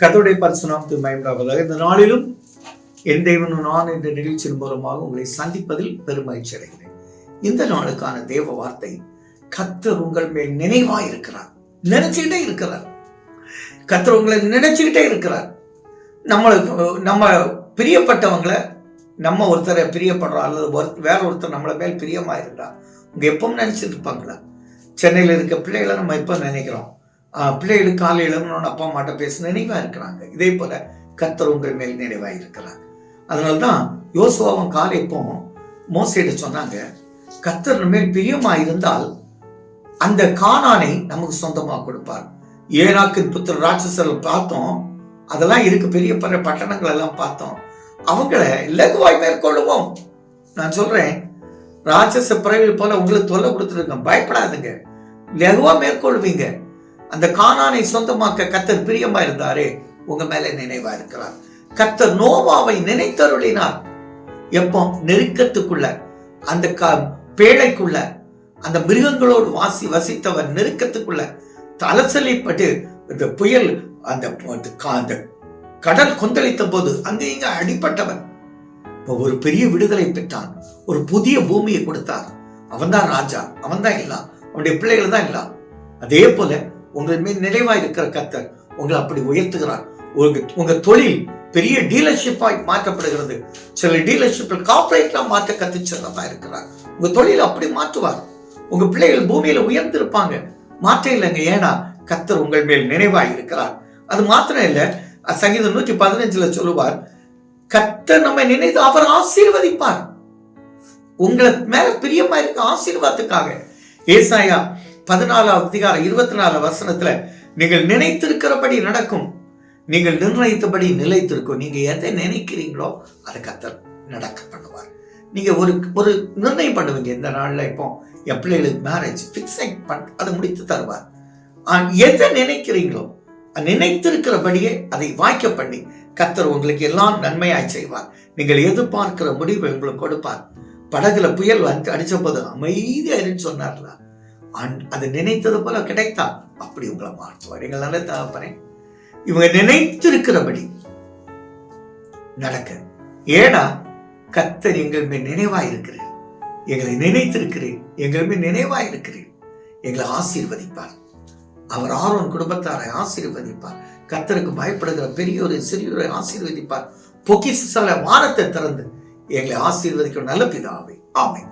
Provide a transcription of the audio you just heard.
கத்தோடைய பரிசுனாமத்து மயம்டாவதாக இந்த நாளிலும் என் தெய்வனும் நான் என்ற நிகழ்ச்சியின் மூலமாக உங்களை சந்திப்பதில் பெருமகிழ்ச்சி அடைகிறேன். இந்த நாளுக்கான தேவ வார்த்தை கத்தர் உங்கள் மேல் நினைவாய் இருக்கிறார். நினைச்சுக்கிட்டே இருக்கிறார். கத்தர் உங்களை நினைச்சுக்கிட்டே இருக்கிறார். நம்மளுக்கு நம்ம பிரியப்பட்டவங்களை நம்ம ஒருத்தரை பிரியப்படுறோம் அல்லது ஒரு- வேற ஒருத்தர் நம்மளை மேல் பிரியமா இருந்தா உங்க எப்பவும் நினைச்சிட்டு இருப்பாங்களா சென்னையில் இருக்க பிள்ளைகளை நம்ம எப்போ நினைக்கிறோம்? பிள்ளைகளுக்கு காலை எழுந்தோன்னு அப்பா அம்மாட்ட பேச நினைவா இருக்கிறாங்க. இதே போல கத்தர் உங்கள் மேல் நினைவா இருக்கிறாங்க அதனால தான் யோசுவாவும் காலைப்பும் மோசையிட சொன்னாங்க கத்தர் மேல் பிரியமா இருந்தால் அந்த காணானை நமக்கு சொந்தமாக கொடுப்பார். ஏனாக்கு புத்திர ராட்சசர்கள் பார்த்தோம் அதெல்லாம் இருக்கு பெரிய பெரிய பட்டணங்கள் எல்லாம் பார்த்தோம். அவங்கள இலகுவாய் மேற்கொள்ளுவோம். நான் சொல்றேன் ராட்சச பிறவி போல உங்களுக்கு தொல்லை கொடுத்துருக்கேன் பயப்படாதுங்க. லகுவா மேற்கொள்வீங்க. அந்த கானானை சொந்தமாக்க கத்தர் பிரியமா இருந்தாரே உங்க மேல நினைவா இருக்கிறார் கத்தர் நோவாவை நினைத்தருளினார். எப்போ நெருக்கத்துக்குள்ள அந்த க பேழைக்குள்ள அந்த மிருகங்களோடு வாசி வசித்தவர் நெருக்கத்துக்குள்ள தலசலிப்பட்டு இந்த புயல் அந்த அந்த கடல் கொந்தளித்த போது அங்கே இங்க அடிப்பட்டவன் இப்போ ஒரு பெரிய விடுதலை பெற்றான். ஒரு புதிய பூமியை கொடுத்தார். அவன்தான் ராஜா. அவன்தான் எல்லாம். அவனுடைய பிள்ளைகள் தான் எல்லாம். அதே போல உங்கள் மேல் நினைவாக இருக்கிற கத்தர் உங்களை அப்படி உயர்த்துகிறார். உங்க உங்க தொழில் பெரிய டீலர்ஷிப்பாக மாற்றப்படுகிறது. சில டீலர்ஷிப்பில் கார்பரேட்ல மாற்ற கத்துச்சிறதா இருக்கிறார். உங்க தொழில் அப்படி மாற்றுவார். உங்க பிள்ளைகள் பூமியில உயர்ந்திருப்பாங்க. மாற்ற இல்லைங்க ஏன்னா கத்தர் உங்கள் மேல் நினைவாக இருக்கிறார். அது மாத்திரம் இல்லை சங்கீதம் நூற்றி பதினஞ்சுல சொல்லுவார் கத்தர் நம்ம நினைத்து அவர் ஆசீர்வதிப்பார். உங்களை மேல பிரியமா இருக்க ஆசீர்வாதத்துக்காக. ஏசாயா பதினாலாவது அதிகாரம் இருபத்தி நாலு வசனத்துல நீங்கள் நினைத்திருக்கிறபடி நடக்கும். நீங்கள் நிர்ணயித்தபடி நிலைத்திருக்கும். நீங்க எதை நினைக்கிறீங்களோ அதை கத்தர் நடக்க பண்ணுவார். நீங்க ஒரு ஒரு நிர்ணயம் பண்ணுவீங்க. இந்த நாள்ல இப்போ என் பிள்ளைகளுக்கு மேரேஜ் ஃபிக்ஸ் பண்ண அதை முடித்து தருவார். எதை நினைக்கிறீங்களோ நினைத்திருக்கிறபடியே அதை வாய்க்க பண்ணி கத்தர் உங்களுக்கு எல்லாம் நன்மையாய் செய்வார். நீங்கள் எதிர்பார்க்கிற முடிவை உங்களுக்கு கொடுப்பார். படகுல புயல் வந்து அடிச்ச போது அமைதியா இருன்னு சொன்னார்ல. அது நினைத்தது போல கிடைத்தா அப்படி உங்களை மாற்றுவார். எங்கள் நல்ல தகப்பனே இவங்க நினைத்திருக்கிறபடி நடக்க. ஏன்னா கத்தர் எங்கள் மேல் நினைவாய் இருக்கிறேன் எங்களை நினைத்திருக்கிறேன் எங்கள் மேல் நினைவாய் இருக்கிறேன் எங்களை ஆசீர்வதிப்பார். அவர் ஆரோன் குடும்பத்தாரை ஆசீர்வதிப்பார். கத்தருக்கு பயப்படுகிற பெரியோரை சிறியோரை ஆசீர்வதிப்பார். பொக்கிசால வானத்தை திறந்து எங்களை ஆசீர்வதிக்கும் நல்ல பிதாவை. ஆமை